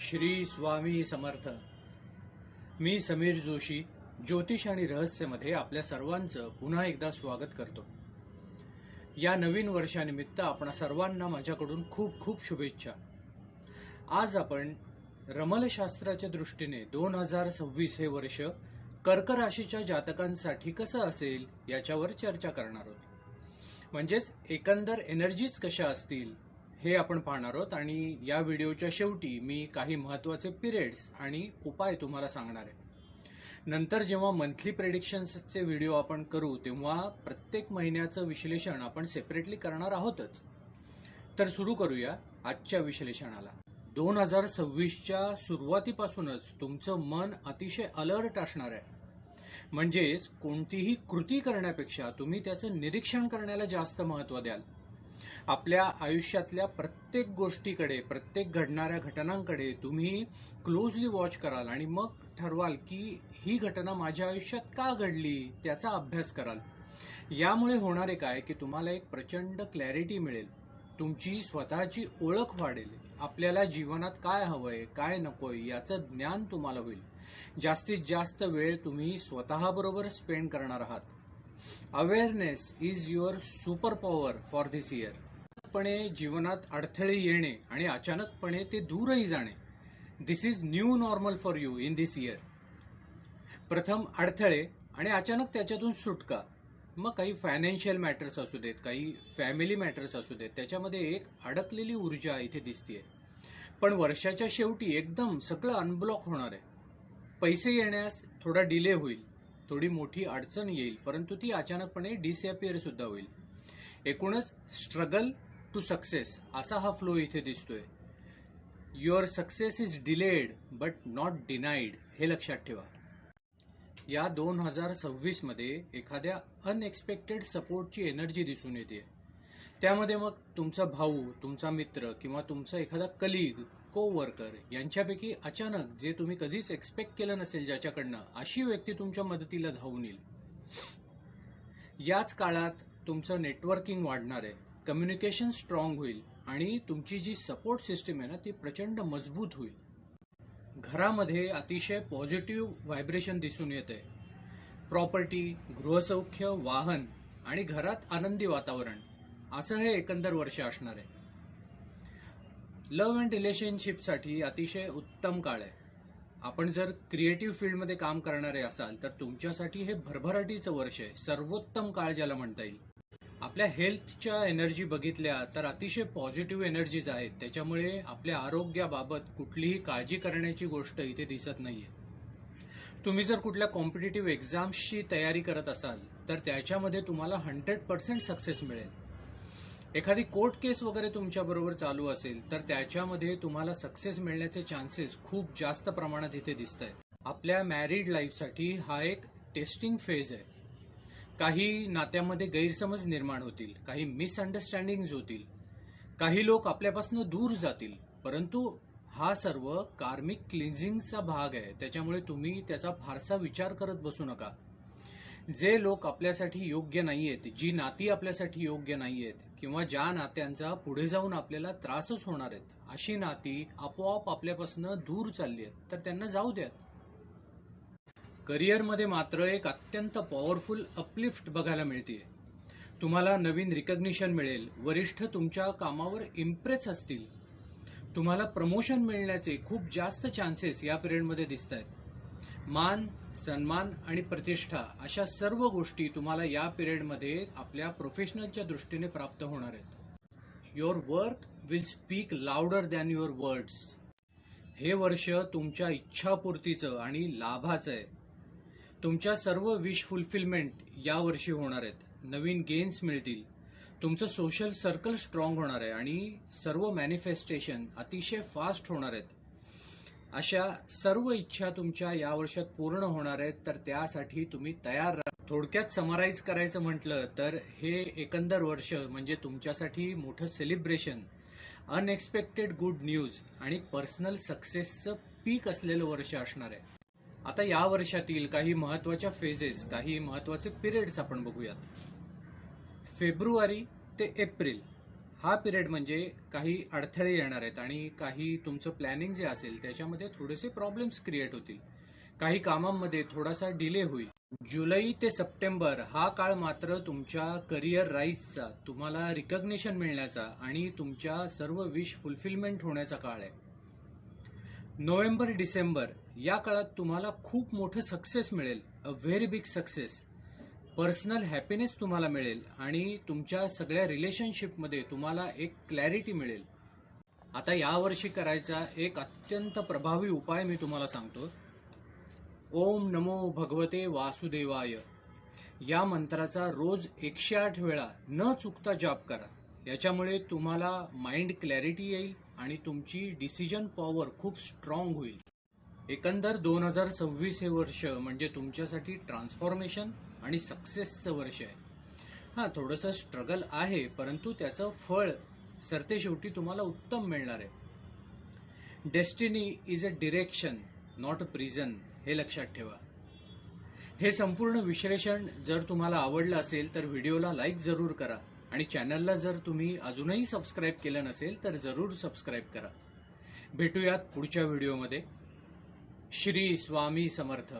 श्री स्वामी समर्थ. मी समीर जोशी ज्योतिष आणि रहस्यमध्ये आपल्या सर्वांचं पुन्हा एकदा स्वागत करतो. या नवीन वर्षानिमित्त आपण सर्वांना माझ्याकडून खूप खूप शुभेच्छा. आज आपण रमलशास्त्राच्या दृष्टीने दोन हजार सव्वीस हे वर्ष कर्क राशीच्या जातकांसाठी कसं असेल याच्यावर चर्चा करणार आहोत. म्हणजेच एकंदर एनर्जीज कशा असतील हे आपण पाहणार आहोत आणि या व्हिडिओच्या शेवटी मी काही महत्त्वाचे पिरियड्स आणि उपाय तुम्हाला सांगणार आहे. नंतर जेव्हा मंथली प्रेडिक्शन्सचे व्हिडिओ आपण करू तेव्हा प्रत्येक महिन्याचं विश्लेषण आपण सेपरेटली करणार आहोतच. तर सुरू करूया आजच्या विश्लेषणाला. दोन हजार सव्वीसच्या सुरुवातीपासूनच तुमचं मन अतिशय अलर्ट असणार आहे. म्हणजेच कोणतीही कृती करण्यापेक्षा तुम्ही त्याचं निरीक्षण करण्याला जास्त महत्त्व द्याल. आपल्या आयुष्यातल्या प्रत्येक गोष्टीकडे प्रत्येक घडणाऱ्या घटनांकडे तुम्ही क्लोजली वॉच कराल आणि मग ठरवाल की ही घटना माझ्या आयुष्यात का घडली त्याचा अभ्यास कराल. यामुळे होणारे काय की तुम्हाला एक प्रचंड क्लॅरिटी मिळेल. तुमची स्वतःची ओळख वाढेल. आपल्याला जीवनात काय हवंय काय नकोय याचं ज्ञान तुम्हाला होईल. जास्तीत जास्त वेळ तुम्ही स्वतःबरोबर स्पेंड करणार आहात. Awareness is your super power for this year पणे जीवनात अडथळे येणे आणि अचानकपणे ते दूरही जाणे. This is new normal for you in this year प्रथम अडथळे आणि अचानक त्याच्यातून सुटका. मग काही फायनान्शियल मॅटर्स असू देत काही फॅमिली मॅटर्स असू देत त्याच्यामध्ये एक अडकलेली ऊर्जा इथे दिसतीये. पण वर्षाच्या शेवटी एकदम सगळं अनब्लॉक होणार आहे. पैसे येण्यास थोडा डिले होईल. थोडी मोठी अडचण येईल परंतु ती अचानकपणे डिसअपिअर सुद्धा होईल. एकूणच स्ट्रगल टू सक्सेस असा हा फ्लो इथे दिसतोय. Your success is delayed but not denied हे लक्षात ठेवा. या दोन हजार सव्वीसमध्ये एखाद्या अनएक्सपेक्टेड सपोर्टची एनर्जी दिसून येते. त्यामध्ये मग तुमचा भाऊ तुमचा मित्र किंवा तुमचा एखादा कलीग को वर्कर यांच्यापैकी अचानक जे तुम्ही कधीच एक्सपेक्ट केलं नसेल ज्याच्याकडनं अशी व्यक्ती तुमच्या मदतीला धावून येईल. याच काळात तुमचं नेटवर्किंग वाढणार आहे कम्युनिकेशन स्ट्रॉंग होईल आणि तुमची जी सपोर्ट सिस्टीम आहे ना ती प्रचंड मजबूत होईल. घरामध्ये अतिशय पॉझिटिव्ह व्हायब्रेशन दिसून येते. प्रॉपर्टी गृहसौख्य वाहन आणि घरात आनंदी वातावरण असं हे एकंदर वर्ष असणार आहे. लव्ह अँड रिलेशनशिपसाठी अतिशय उत्तम काळ आहे. आपण जर क्रिएटिव्ह फील्डमध्ये काम करणारे असाल तर तुमच्यासाठी हे भरभराटीचं वर्ष आहे. सर्वोत्तम काळ ज्याला म्हणता येईल. आपल्या हेल्थच्या एनर्जी बघितल्या तर अतिशय पॉझिटिव्ह एनर्जीज आहेत. त्याच्यामुळे आपल्या आरोग्याबाबत कुठलीही काळजी करण्याची गोष्ट इथे दिसत नाहीये. तुम्ही जर कुठल्या कॉम्पिटेटिव्ह एक्झाम्सची तयारी करत असाल तर त्याच्यामध्ये तुम्हाला हंड्रेड पर्सेंट सक्सेस मिळेल. एखादी कोर्ट केस वगैरे तुमच्या बरोबर चालू असेल तर त्याच्यामध्ये तुम्हाला सक्सेस मिळण्याचे चान्सेस खूप जास्त प्रमाणात इथे दिसत आहेत आपल्या मॅरिड लाईफसाठी हा एक टेस्टिंग फेज आहे. काही नात्यामध्ये गैरसमज निर्माण होतील काही मिसअंडरस्टँडिंग होतील काही लोक आपल्यापासून दूर जातील परंतु हा सर्व कार्मिक क्लिन्झिंगचा भाग आहे. त्याच्यामुळे तुम्ही त्याचा फारसा विचार करत बसू नका. जे लोक आपल्यासाठी योग्य नाही आहेत जी नाती आपल्यासाठी योग्य नाही आहेत किंवा ज्या नात्यांचा पुढे जाऊन आपल्याला त्रासच होणार आहेत अशी नाती आपोआप आपल्यापासून दूर चालली आहेत तर त्यांना जाऊ द्यात करिअरमध्ये मात्र एक अत्यंत पॉवरफुल अपलिफ्ट बघायला मिळते तुम्हाला नवीन रिकग्निशन मिळेल वरिष्ठ तुमच्या कामावर इम्प्रेस असतील. तुम्हाला प्रमोशन मिळण्याचे खूप जास्त चान्सेस या पिरियडमध्ये दिसत आहेत मान सन्मान आणि प्रतिष्ठा अशा सर्व गोष्टी तुम्हाला या पिरियडमध्ये आपल्या प्रोफेशनलच्या दृष्टीने प्राप्त होणार आहेत. Your work will speak louder than your words हे वर्ष तुमच्या इच्छापूर्तीचं आणि लाभाचं आहे. तुमच्या सर्व विश फुलफिलमेंट या वर्षी होणार आहेत. नवीन गेन्स मिळतील. तुमचं सोशल सर्कल स्ट्रॉंग होणार आहे आणि सर्व मॅनिफेस्टेशन अतिशय फास्ट होणार आहेत. अशा सर्व इच्छा तुमच्या या वर्षात पूर्ण होणार आहेत तर त्यासाठी तुम्ही तयार राहा. थोडक्यात समराईज करायचं म्हटलं तर हे एकंदर वर्ष म्हणजे तुमच्यासाठी मोठं सेलिब्रेशन अनएक्सपेक्टेड गुड न्यूज आणि पर्सनल सक्सेसचं पीक असलेलं वर्ष असणार आहे. आता या वर्षातील काही महत्त्वाच्या फेजेस काही महत्त्वाचे पिरियड्स आपण बघूयात. फेब्रुवारी ते एप्रिल. हा पिरियड म्हणजे काही अडथळे येणार आहेत आणि काही तुमचं प्लॅनिंग जे असेल त्याच्यामध्ये थोडेसे प्रॉब्लेम्स क्रिएट होतील. काही कामांमध्ये थोडासा डिले होईल. जुलै ते सप्टेंबर हा काळ मात्र तुमच्या करिअर राईजचा तुम्हाला रिकग्निशन मिळण्याचा आणि तुमच्या सर्व विश फुलफिलमेंट होण्याचा काळ आहे. नोव्हेंबर डिसेंबर या काळात तुम्हाला खूप मोठं सक्सेस मिळेल. A very big success personal happiness तुम्हाला मिळेल आणि तुमच्या सगळ्या रिलेशनशिपमध्ये तुम्हाला एक क्लॅरिटी मिळेल. आता यावर्षी करायचा एक अत्यंत प्रभावी उपाय मी तुम्हाला सांगतो. ओम नमो भगवते वासुदेवाय. या मंत्राचा रोज एकशे आठ वेळा न चुकता जाप करा. याच्यामुळे तुम्हाला माइंड क्लॅरिटी येईल आणि तुमची डिसिजन पॉवर खूप स्ट्रॉंग होईल. एकंदर दोन हजार सव्वीस हे वर्ष म्हणजे तुमच्यासाठी ट्रान्सफॉर्मेशन आणि सक्सेसचं वर्ष आहे. हां थोडंसं स्ट्रगल आहे परंतु त्याचं फळ सरतेशेवटी तुम्हाला उत्तम मिळणार आहे. Destiny is a direction not a prison हे लक्षात ठेवा. हे संपूर्ण विश्लेषण जर तुम्हाला आवडलं असेल तर व्हिडिओला लाईक जरूर करा. आणि चॅनलला जर तुम्ही अजूनही सबस्क्राईब केलं नसेल तर जरूर सबस्क्राईब करा. भेटूयात पुढच्या व्हिडिओमध्ये श्री स्वामी समर्थ.